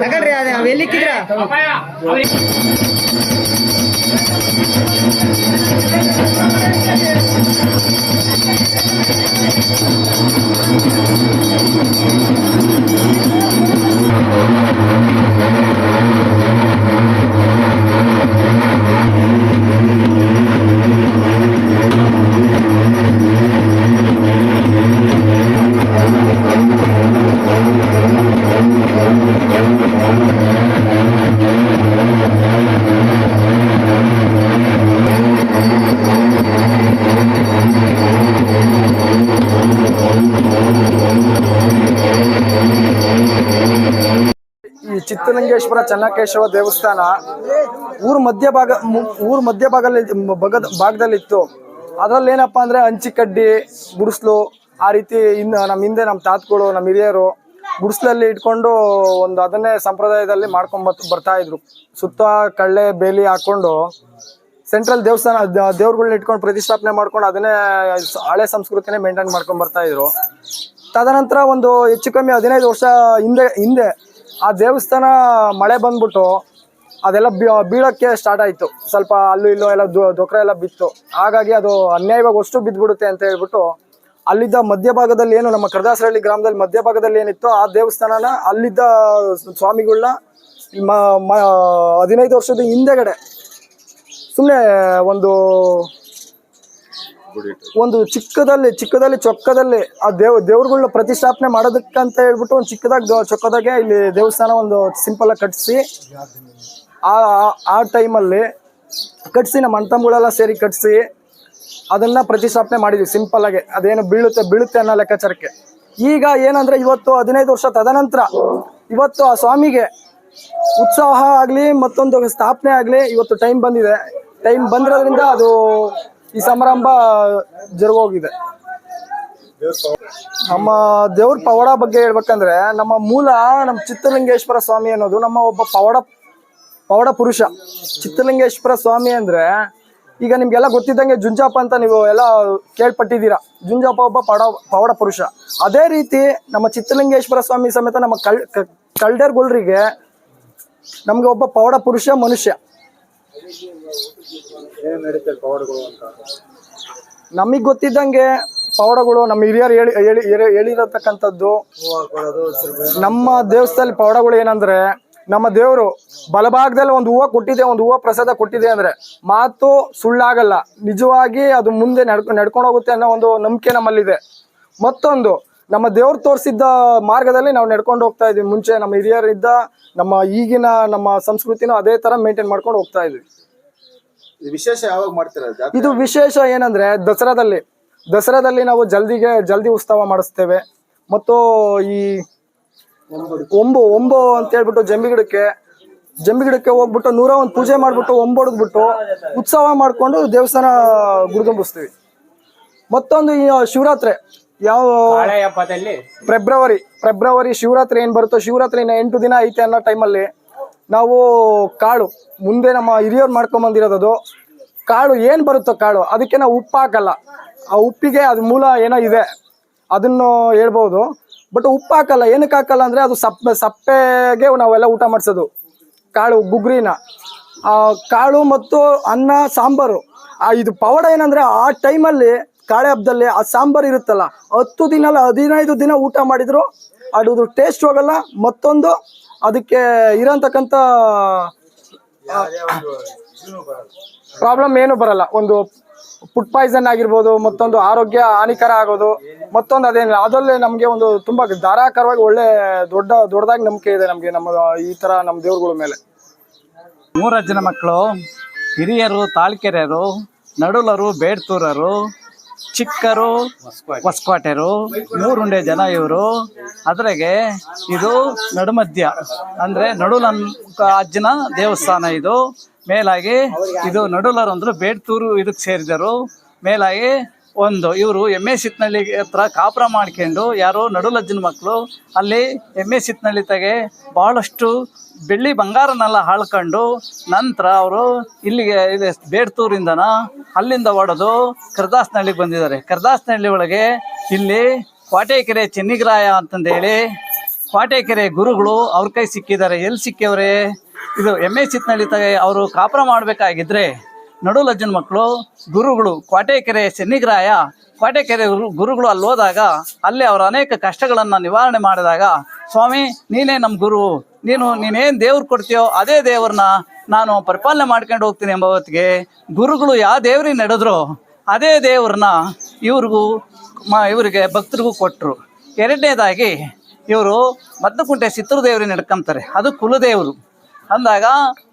ತಗೊಳ್ರಿ ಅದೇ ಅವ್ ಎಲ್ಲಿಕ್ಕಿದ್ರ ಈ ಚಿತ್ತಲಿಂಗೇಶ್ವರ ಚೆನ್ನಕೇಶವ ದೇವಸ್ಥಾನ ಊರ್ ಮಧ್ಯ ಭಾಗ ಊರ್ ಮಧ್ಯಭಾಗದಲ್ಲಿ ಭಾಗದ ಭಾಗದಲ್ಲಿತ್ತು. ಅದ್ರಲ್ಲಿ ಏನಪ್ಪಾ ಅಂದ್ರೆ ಹಂಚಿಕಡ್ಡಿ ಗುಡಿಸ್ಲು, ಆ ರೀತಿ ಇನ್ನ ನಮ್ಮ ಹಿಂದೆ ನಮ್ಮ ತಾತಗಳು ನಮ್ಮ ಹಿರಿಯರು ಗುಡಿಸ್ಲಲ್ಲಿ ಇಟ್ಕೊಂಡು ಒಂದು ಅದನ್ನೇ ಸಂಪ್ರದಾಯದಲ್ಲಿ ಮಾಡ್ಕೊಂಡ್ ಬತ್- ಬರ್ತಾ ಇದ್ರು. ಸುತ್ತ ಕಳ್ಳೆ, ಬೇಲಿ ಹಾಕೊಂಡು ಸೆಂಟ್ರಲ್ ದೇವಸ್ಥಾನ, ದ- ದೇವ್ರುಗಳ್ನ ಇಟ್ಕೊಂಡು ಪ್ರತಿಷ್ಠಾಪನೆ ಮಾಡ್ಕೊಂಡು ಅದನ್ನೇ ಹಳೆ ಸಂಸ್ಕೃತಿನೇ ಮೇಂಟೈನ್ ಮಾಡ್ಕೊಂಡು ಬರ್ತಾ ಇದ್ರು. ತದನಂತರ ಒಂದು ಹೆಚ್ಚು ಕಮ್ಮಿ ಹದಿನೈದು ವರ್ಷ ಹಿಂದೆ ಹಿಂದೆ ಆ ದೇವಸ್ಥಾನ ಮಳೆ ಬಂದ್ಬಿಟ್ಟು ಅದೆಲ್ಲ ಬೀಳೋಕ್ಕೆ ಸ್ಟಾರ್ಟ್ ಆಯಿತು. ಸ್ವಲ್ಪ ಅಲ್ಲೂ ಇಲ್ಲೂ ಎಲ್ಲ ದೊಕ್ರ ಎಲ್ಲ ಬಿತ್ತು. ಹಾಗಾಗಿ ಅದು ಅನ್ಯಾಯವಾಗಿ ಅಷ್ಟು ಬಿದ್ದುಬಿಡುತ್ತೆ ಅಂತ ಹೇಳ್ಬಿಟ್ಟು ಅಲ್ಲಿದ್ದ ಮಧ್ಯಭಾಗದಲ್ಲಿ ಏನು ನಮ್ಮ ಕರ್ದಾಸರಹಳ್ಳಿ ಗ್ರಾಮದಲ್ಲಿ ಮಧ್ಯಭಾಗದಲ್ಲಿ ಏನಿತ್ತು ಆ ದೇವಸ್ಥಾನನ ಅಲ್ಲಿದ್ದ ಸ್ವಾಮಿಗಳನ್ನ ಹದಿನೈದು ವರ್ಷದ ಹಿಂದೆಗಡೆ ಸುಮ್ಮನೆ ಒಂದು ಒಂದು ಚಿಕ್ಕದಲ್ಲಿ ಚಿಕ್ಕದಲ್ಲಿ, ಚೊಕ್ಕದಲ್ಲಿ, ಆ ದೇವ್ ದೇವ್ರಗಳನ್ನ ಪ್ರತಿಷ್ಠಾಪನೆ ಮಾಡೋದಕ್ಕಂತ ಹೇಳ್ಬಿಟ್ಟು ಒಂದು ಚಿಕ್ಕದಾಗಿ ಚೊಕ್ಕದಾಗೆ ಇಲ್ಲಿ ದೇವಸ್ಥಾನ ಒಂದು ಸಿಂಪಲ್ ಆಗಿ ಕಟ್ಟಿಸಿ ಆ, ಆ- ಟೈಮಲ್ಲಿ ಕಟ್ಟಿಸಿ ನಮ್ಮ ಅಣ್ಣತಮ್ಮಗಳೆಲ್ಲ ಸೇರಿ ಕಟ್ಟಿಸಿ ಅದನ್ನ ಪ್ರತಿಷ್ಠಾಪನೆ ಮಾಡಿದ್ವಿ ಸಿಂಪಲ್ ಆಗಿ. ಅದೇನು ಬೀಳುತ್ತೆ ಬೀಳುತ್ತೆ ಅನ್ನೋ ಲೆಕ್ಕಾಚಾರಕ್ಕೆ. ಈಗ ಏನಂದ್ರೆ ಇವತ್ತು ಹದಿನೈದು ವರ್ಷ ತದನಂತರ ಇವತ್ತು ಆ ಸ್ವಾಮಿಗೆ ಉತ್ಸಾಹ ಆಗಲಿ ಮತ್ತೊಂದು ಸ್ಥಾಪನೆ ಆಗಲಿ ಇವತ್ತು ಟೈಮ್ ಬಂದಿದೆ. ಟೈಮ್ ಬಂದಿರೋದ್ರಿಂದ ಅದು ಈ ಸಮಾರಂಭ ಜರುಗೋಗಿದೆ. ನಮ್ಮ ದೇವ್ರ ಪವಾಡ ಬಗ್ಗೆ ಹೇಳ್ಬೇಕಂದ್ರೆ ನಮ್ಮ ಮೂಲ ನಮ್ಮ ಚಿತ್ರಲಿಂಗೇಶ್ವರ ಸ್ವಾಮಿ ಅನ್ನೋದು ನಮ್ಮ ಒಬ್ಬ ಪವಾಡ ಪವಾಡ ಪುರುಷ. ಚಿತ್ರಲಿಂಗೇಶ್ವರ ಸ್ವಾಮಿ ಅಂದ್ರೆ ಈಗ ನಿಮ್ಗೆಲ್ಲ ಗೊತ್ತಿದ್ದಂಗೆ ಜುಂಜಾಪ ಅಂತ ನೀವು ಎಲ್ಲ ಕೇಳ್ಪಟ್ಟಿದ್ದೀರಾ. ಜುಂಜಾಪ ಒಬ್ಬ ಪಡ ಪವಾಡ ಪುರುಷ. ಅದೇ ರೀತಿ ನಮ್ಮ ಚಿತ್ರಲಿಂಗೇಶ್ವರ ಸ್ವಾಮಿ ಸಮೇತ ನಮ್ಮ ಕಳ್ ಕಳ್ಡರ್ಗೊಳ್ರಿಗೆ ನಮ್ಗೆ ಒಬ್ಬ ಪವಾಡ ಪುರುಷ ಮನುಷ್ಯ. ನಮಗೆ ಗೊತ್ತಿದ್ದಂಗೆ ಪೌಡಗಳು ನಮ್ಮ ಹಿರಿಯರು ಹೇಳಿ ಹೇಳಿ ಹೇಳಿ- ಹೇಳಿರತಕ್ಕಂಥದ್ದು. ನಮ್ಮ ದೇವಸ್ಥಾನದಲ್ಲಿ ಪೌಡಗಳು ಏನಂದ್ರೆ ನಮ್ಮ ದೇವರು ಬಲಭಾಗದಲ್ಲಿ ಒಂದು ಹೂವು ಕೊಟ್ಟಿದೆ ಒಂದು ಹೂವು ಪ್ರಸಾದ ಕೊಟ್ಟಿದೆ ಅಂದ್ರೆ ಮಾತು ಸುಳ್ಳಾಗಲ್ಲ. ನಿಜವಾಗಿ ಅದು ಮುಂದೆ ನಡ್ಕೊ ನಡ್ಕೊಂಡು ಹೋಗುತ್ತೆ ಅನ್ನೋ ಒಂದು ನಂಬಿಕೆ ನಮ್ಮಲ್ಲಿದೆ. ಮತ್ತೊಂದು ನಮ್ಮ ದೇವ್ರು ತೋರಿಸಿದ್ದ ಮಾರ್ಗದಲ್ಲಿ ನಾವು ನಡ್ಕೊಂಡು ಹೋಗ್ತಾ ಇದ್ವಿ ಮುಂಚೆ ನಮ್ಮ ಹಿರಿಯರಿದ್ದ ನಮ್ಮ ಈಗಿನ ನಮ್ಮ ಸಂಸ್ಕೃತಿನೂ ಅದೇ ತರ ಮೇಂಟೈನ್ ಮಾಡ್ಕೊಂಡು ಹೋಗ್ತಾ ಇದ್ವಿ. ಇದು ವಿಶೇಷ ಯಾವಾಗ ಮಾಡ್ತೀರಾ? ಇದು ವಿಶೇಷ ಏನಂದ್ರೆ ದಸರಾದಲ್ಲಿ. ದಸರಾದಲ್ಲಿ ನಾವು ಜಲ್ದಿಗೆ ಜಲ್ದಿ ಉತ್ಸವ ಮಾಡಿಸ್ತೇವೆ. ಮತ್ತು ಈ ಒಂಬು ಒಂಬು ಅಂತ ಹೇಳ್ಬಿಟ್ಟು ಜಂಬಿ ಗಿಡಕ್ಕೆ ಜಂಬಿ ಗಿಡಕ್ಕೆ ಹೋಗ್ಬಿಟ್ಟು ನೂರ ಒಂದು ಪೂಜೆ ಮಾಡ್ಬಿಟ್ಟು ಒಂಬೊಡೆದ್ಬಿಟ್ಟು ಉತ್ಸವ ಮಾಡ್ಕೊಂಡು ದೇವಸ್ಥಾನ ಗುರುತುಂಬಿಸ್ತೀವಿ ಮತ್ತೊಂದು ಈ ಶಿವರಾತ್ರಿ. ಯಾವ ಫೆಬ್ರವರಿ ಫೆಬ್ರವರಿ ಶಿವರಾತ್ರಿ ಏನ್ ಬರುತ್ತೋ ಶಿವರಾತ್ರಿ ಇನ್ನ ಎಂಟು ದಿನ ಐತೆ ಅನ್ನೋ ಟೈಮಲ್ಲಿ ನಾವು ಕಾಳು, ಮುಂದೆ ನಮ್ಮ ಹಿರಿಯವ್ರು ಮಾಡ್ಕೊಂಬಂದಿರೋದು ಕಾಳು ಏನು ಬರುತ್ತೋ ಕಾಳು, ಅದಕ್ಕೆ ನಾವು ಉಪ್ಪು ಹಾಕಲ್ಲ. ಆ ಉಪ್ಪಿಗೆ ಅದು ಮೂಲ ಏನೋ ಇದೆ, ಅದನ್ನು ಹೇಳ್ಬೋದು. ಬಟ್ ಉಪ್ಪು ಹಾಕಲ್ಲ, ಏನಕ್ಕೆ ಹಾಕಲ್ಲ ಅಂದರೆ ಅದು ಸಪ್ಪೆ, ಸಪ್ಪೆಗೆ ನಾವೆಲ್ಲ ಊಟ ಮಾಡಿಸೋದು. ಕಾಳು, ಗುಗ್ರಿನ. ಕಾಳು ಮತ್ತು ಅನ್ನ, ಸಾಂಬಾರು. ಇದು ಪವಾಡ ಏನಂದರೆ ಆ ಟೈಮಲ್ಲಿ, ಕಾಳೆ ಹಬ್ಬದಲ್ಲಿ ಆ ಸಾಂಬಾರು ಇರುತ್ತಲ್ಲ, ಹತ್ತು ದಿನ ಅಲ್ಲ ಹದಿನೈದು ದಿನ ಊಟ ಮಾಡಿದ್ರು, ಅದು ಟೇಸ್ಟ್ ಹೋಗಲ್ಲ, ಮತ್ತೊಂದು ಅದಕ್ಕೆ ಇರೋಂತಕ್ಕಂಥ ಪ್ರಾಬ್ಲಮ್ ಏನು ಬರಲ್ಲ. ಒಂದು ಫುಡ್ ಪಾಯ್ಸನ್ ಆಗಿರ್ಬೋದು, ಮತ್ತೊಂದು ಆರೋಗ್ಯ ಹಾನಿಕರ ಆಗೋದು, ಮತ್ತೊಂದು ಅದೇನಿಲ್ಲ. ಅದರಲ್ಲೇ ನಮಗೆ ಒಂದು ತುಂಬಾ ಧಾರಾಕಾರವಾಗಿ ಒಳ್ಳೆ ದೊಡ್ಡ, ದೊಡ್ಡದಾಗಿ ನಂಬಿಕೆ ಇದೆ ನಮಗೆ, ನಮ್ಮ, ಈ ತರ ನಮ್ಮ ದೇವ್ರುಗಳ ಮೇಲೆ. ಮೂರ ಜನ ಮಕ್ಕಳು, ಹಿರಿಯರು, ತಾಳ್ಕೆರೆಯರು, ನಡುಲರು, ಬೇಡ್ತೂರರು ಚಿಕ್ಕರು, ಹೊಸ್ಕೋಟೆರು, ಮೂರುಂಡೆ ಜನ ಇವರು. ಅದ್ರಾಗೆ ಇದು ನಡುಮಧ್ಯ, ಅಂದ್ರೆ ನಡುಲನ್ ಅಜ್ಜನ ದೇವಸ್ಥಾನ ಇದು. ಮೇಲಾಗಿ ಇದು ನಡುಲರು ಅಂದ್ರೆ ಬೇಡ್ತೂರು ಇದಕ್ಕೆ ಸೇರಿದರು. ಮೇಲಾಗಿ ಒಂದು ಇವರು ಎಮ್ಮೆ ಸಿತ್ನಳ್ಳಿ ಹತ್ರ ಕಾಪುರ ಮಾಡ್ಕೊಂಡು ಯಾರೋ ನಡುಲಜ್ಜನ ಮಕ್ಕಳು, ಅಲ್ಲಿ ಎಮ್ಮೆ ಸಿತ್ನಳ್ಳಿ ತೆಗೆ ಭಾಳಷ್ಟು ಬೆಳ್ಳಿ ಬಂಗಾರನೆಲ್ಲ ಹಾಳ್ಕೊಂಡು ನಂತರ ಅವರು ಇಲ್ಲಿಗೆ ಇದೆ ಬೇಡ್ತೂರಿಂದನ, ಅಲ್ಲಿಂದ ಹೊಡೆದು ಕರ್ದಾಸ್ನಹಳ್ಳಿಗೆ ಬಂದಿದ್ದಾರೆ. ಕರ್ದಾಸ್ನಳ್ಳಿ ಒಳಗೆ ಇಲ್ಲಿ ಕೋಟೆಕೆರೆ ಚೆನ್ನಿಗ್ರಾಯ ಅಂತಂದೇಳಿ ಕ್ವಾಟೆಕೆರೆ ಗುರುಗಳು ಅವ್ರ ಕೈ ಸಿಕ್ಕಿದ್ದಾರೆ. ಎಲ್ಲಿ ಸಿಕ್ಕಿವ್ರೆ? ಇದು ಎಮ್ಮೆ ಸಿತ್ನಳ್ಳಿ ತಗೆ ಅವರು ಕಾಪುರ ಮಾಡಬೇಕಾಗಿದ್ರೆ ನಡುಲಜ್ಜನ ಮಕ್ಕಳು, ಗುರುಗಳು ಕೋಟೆಕೆರೆ ಶನಿಗ್ರಾಯ ಕೋಟೆಕೆರೆ ಗುರುಗಳು ಅಲ್ಲಿ ಹೋದಾಗ, ಅಲ್ಲಿ ಅವರ ಅನೇಕ ಕಷ್ಟಗಳನ್ನು ನಿವಾರಣೆ ಮಾಡಿದಾಗ, ಸ್ವಾಮಿ, ನೀನೇ ನಮ್ಮ ಗುರು, ನೀನು, ನೀನೇನು ದೇವ್ರು ಕೊಡ್ತೀಯೋ ಅದೇ ದೇವ್ರನ್ನ ನಾನು ಪರಿಪಾಲನೆ ಮಾಡ್ಕೊಂಡು ಹೋಗ್ತೀನಿ ಎಂಬ ಹೊತ್ತಿಗೆ ಗುರುಗಳು ಯಾವ ದೇವ್ರಿಗೆ ನಡೆದ್ರು ಅದೇ ದೇವ್ರನ್ನ ಇವ್ರಿಗೂ ಮ, ಇವರಿಗೆ ಭಕ್ತರಿಗೂ ಕೊಟ್ಟರು ಎರಡನೇದಾಗಿ ಇವರು ಮದ್ದಕುಂಟೆ ಚಿತ್ರದೇವ್ರಿಗೆ ನಡ್ಕೊಂತಾರೆ. ಅದು ಕುಲದೇವರು. ಅಂದಾಗ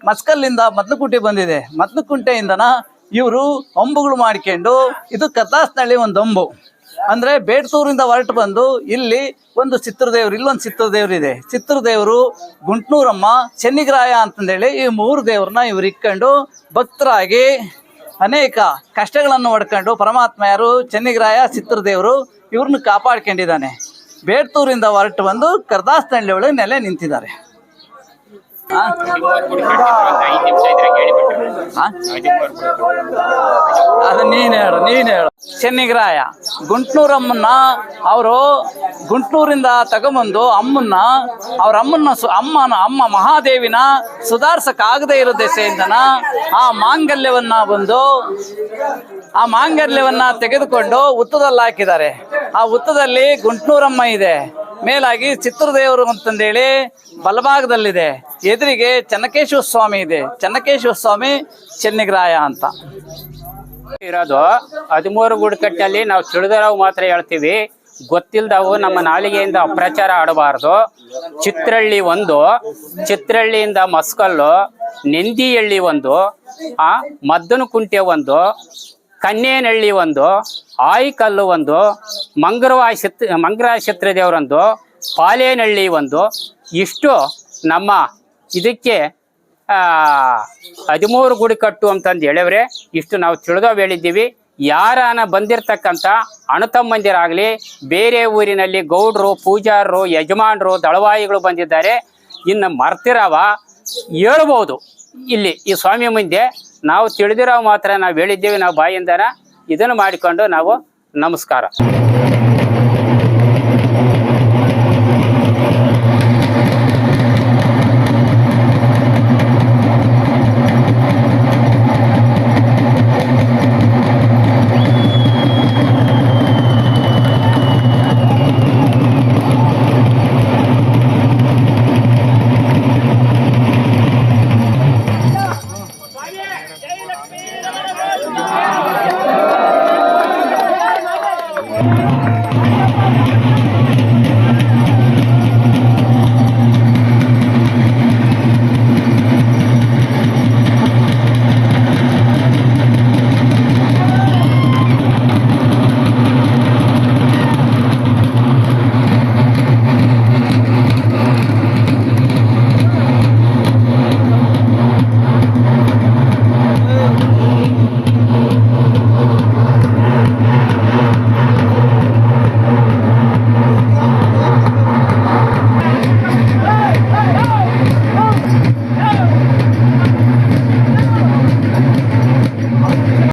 ಮಸ್ಕಲ್ಲಿಂದ ಮದ್ಲುಕುಂಟೆ ಬಂದಿದೆ. ಮದ್ಲುಕುಂಟೆಯಿಂದನ ಇವರು ಹೊಂಬುಗಳು ಮಾಡ್ಕೊಂಡು ಇದು ಕಥಾಸ್ನಳ್ಳಿ ಒಂದು ಹೊಂಬು. ಅಂದ್ರೆ ಬೇಡ್ತೂರಿಂದ ಹೊರಟು ಬಂದು ಇಲ್ಲಿ ಒಂದು ಚಿತ್ರದೇವ್ರು, ಇಲ್ಲೊಂದು ಚಿತ್ರದೇವ್ರು ಇದೆ. ಚಿತ್ರದೇವರು ಗುಂಟ್ನೂರಮ್ಮ, ಚೆನ್ನಿಗ್ರಾಯ ಅಂತಂದೇಳಿ ಈ ಮೂರು ದೇವ್ರನ್ನ ಇವ್ರು ಇಕ್ಕೊಂಡು ಭಕ್ತರಾಗಿ ಅನೇಕ ಕಷ್ಟಗಳನ್ನು ಹೊಡ್ಕೊಂಡು ಪರಮಾತ್ಮ ಯಾರು, ಚೆನ್ನಿಗ್ರಾಯ, ಚಿತ್ರದೇವರು ಇವ್ರನ್ನ ಕಾಪಾಡ್ಕೊಂಡಿದ್ದಾನೆ. ಬೇಡ್ತೂರಿಂದ ಹೊರಟು ಬಂದು ಕರ್ದಾಸ್ನಹಳ್ಳಿ ಒಳಗೆ ನೆಲೆ ನಿಂತಿದ್ದಾರೆ? ಅದು ನೀನ್ ಹೇಳು ನೀನ್ ಹೇಳು. ಚೆನ್ನಿಗ್ರಾಯ ಗುಂಟ್ನೂರಮ್ಮನ್ನ ಅವರು ಗುಂಟ್ನೂರಿಂದ ತಗೊಂಬಂದು ಅಮ್ಮನ್ನ, ಅವ್ರ ಅಮ್ಮನ್ನ ಸು ಅಮ್ಮನ, ಅಮ್ಮ ಮಹಾದೇವಿನ ಸುಧಾರ್ಸಕ್ಕಾಗದೇ ಇರೋ ದೆಸೆಯಿಂದನ ಆ ಮಾಂಗಲ್ಯವನ್ನ ಬಂದು, ಆ ಮಾಂಗಲ್ಯವನ್ನ ತೆಗೆದುಕೊಂಡು ಉತ್ತದಲ್ಲಿ ಹಾಕಿದ್ದಾರೆ. ಆ ಉತ್ತದಲ್ಲಿ ಗುಂಟ್ನೂರಮ್ಮ ಇದೆ. ಮೇಲಾಗಿ ಚಿತ್ರದೇವರು ಅಂತಂದೇಳಿ ಬಲಭಾಗದಲ್ಲಿದೆ. ಎದುರಿಗೆ ಚೆನ್ನಕೇಶ್ವರ ಸ್ವಾಮಿ ಇದೆ. ಚನ್ನಕೇಶ್ವರ ಸ್ವಾಮಿ ಚೆನ್ನಿಗ್ರಾಯ ಅಂತ. ಇರೋದು ಹದಿಮೂರು ಗುಡ್ಕಟ್ಟಲ್ಲಿ ನಾವು ತಿಳಿದರಾವ್ ಮಾತ್ರ ಹೇಳ್ತೀವಿ. ಗೊತ್ತಿಲ್ದವು ನಮ್ಮ ನಾಲಿಗೆಯಿಂದ ಅಪ್ರಚಾರ ಆಡಬಾರ್ದು. ಚಿತ್ರಳ್ಳಿ ಒಂದು, ಚಿತ್ರಳ್ಳಿಯಿಂದ ಮಸ್ಕಲ್ಲು, ನೆಂದಿಹಳ್ಳಿ ಒಂದು, ಆ, ಮದ್ದನಕುಂಟೆ ಒಂದು ಕನ್ನೇನಹಳ್ಳಿ ಒಂದು, ಆಯಿಕಲ್ಲು ಒಂದು, ಮಂಗರವಾಯ ಚಿತ್ರ ಮಂಗರಾಯ ಚಿತ್ರದೇವರೊಂದು ಪಾಲೇನಹಳ್ಳಿ ಒಂದು. ಇಷ್ಟು ನಮ್ಮ ಇದಕ್ಕೆ ಹದಿಮೂರು ಗುಡಿ ಕಟ್ಟು ಅಂತಂದು ಹೇಳಿವ್ರೆ, ಇಷ್ಟು ನಾವು ತಿಳಿದೋ ಹೇಳಿದ್ದೀವಿ. ಯಾರಾನ ಬಂದಿರತಕ್ಕಂಥ ಅಣತಮ್ಮಂದಿರಾಗಲಿ ಬೇರೆ ಊರಿನಲ್ಲಿ ಗೌಡರು, ಪೂಜಾರರು, ಯಜಮಾನರು, ದಳವಾಯಿಗಳು ಬಂದಿದ್ದಾರೆ, ಇನ್ನು ಮರ್ತಿರವ, ಹೇಳ್ಬೋದು. ಇಲ್ಲಿ ಈ ಸ್ವಾಮಿ ಮುಂದೆ ನಾವು ತಿಳಿದಿರೋ ಮಾತ್ರ ನಾವು ಹೇಳಿದ್ದೀವಿ ನಾವು ಬಾಯಿಂದನ ಇದನ್ನು ಮಾಡಿಕೊಂಡು ನಾವು ನಮಸ್ಕಾರ.